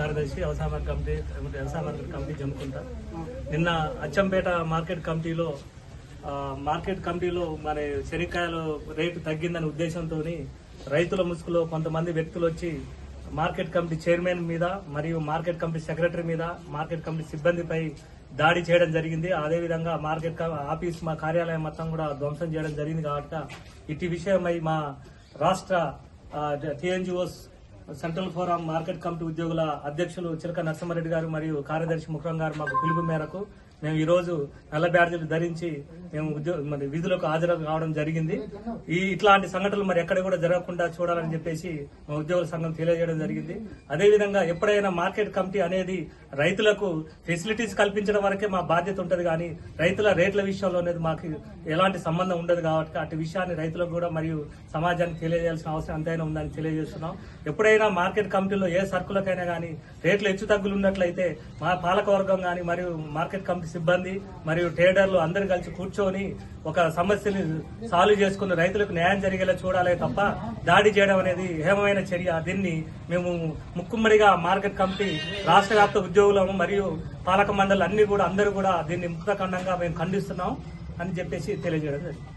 కార్యదర్శి వ్యవసాయ market committee వ్యవసాయ మార్కెట్ కమిటీ జమ్ముకుంటా. నిన్న అచ్చంపేట మార్కెట్ కమిటీలో మార్కెట్ కమిటీలో మన శనిక్కాయలు రేటు తగ్గిందనే ఉద్దేశంతో రైతుల ముసుగులో కొంతమంది వ్యక్తులు వచ్చి మార్కెట్ కమిటీ చైర్మన్ మీద మరియు మార్కెట్ కమిటీ సెక్రటరీ మీద మార్కెట్ కమిటీ సిబ్బందిపై దాడి చేయడం జరిగింది. అదేవిధంగా మార్కెట్ ఆఫీస్ మా కార్యాలయం మొత్తం కూడా ధ్వంసం చేయడం జరిగింది కాబట్టి ఇటు విషయమై మా రాష్ట్ర TNGOs central forum market committee ఉద్యోగుల అధ్యక్షులు చిలక నరసింహారెడ్డి గారు మరియు కార్యదర్శి ముఖం గారు మాకు పిలుపు మేరకు మేము ఈ రోజు నల్ల బ్యాడ్జీలు ధరించి మేము ఉద్యోగ మరి విధులకు హాజరు కావడం జరిగింది. ఈ ఇట్లాంటి సంఘటనలు మరి ఎక్కడ కూడా జరగకుండా చూడాలని చెప్పేసి మా ఉద్యోగుల సంఘం తెలియజేయడం జరిగింది. అదేవిధంగా ఎప్పుడైనా మార్కెట్ కమిటీ అనేది రైతులకు ఫెసిలిటీస్ కల్పించడం వరకే మా బాధ్యత ఉంటుంది కానీ రైతుల రేట్ల విషయంలో అనేది మాకు ఎలాంటి సంబంధం ఉండదు కాబట్టి అటు విషయాన్ని రైతులకు కూడా మరియు సమాజానికి తెలియజేయాల్సిన అవసరం ఎంతైనా ఉందని తెలియజేస్తున్నాం. ఎప్పుడైనా మార్కెట్ కమిటీలో ఏ సరుకులకైనా కానీ రేట్లు హెచ్చు తగ్గులు ఉన్నట్లయితే మా పాలకవర్గం కానీ మరియు మార్కెట్ కమిటీ సిబ్బంది మరియు ట్రేడర్లు అందరూ కలిసి కూర్చొని ఒక సమస్యని సాల్వ్ చేసుకుని రైతులకు న్యాయం జరిగేలా చూడాలి తప్ప దాడి చేయడం అనేది హేమమైన చర్య. దీన్ని మేము ముక్కుమ్మడిగా మార్కెట్ కమిటీ రాష్ట్ర వ్యాప్త ఉద్యోగులము మరియు పాలక మండలి అన్ని కూడా అందరూ కూడా దీన్ని ముక్తఖండంగా మేము ఖండిస్తున్నాం అని చెప్పేసి తెలియజేయడం జరిగింది.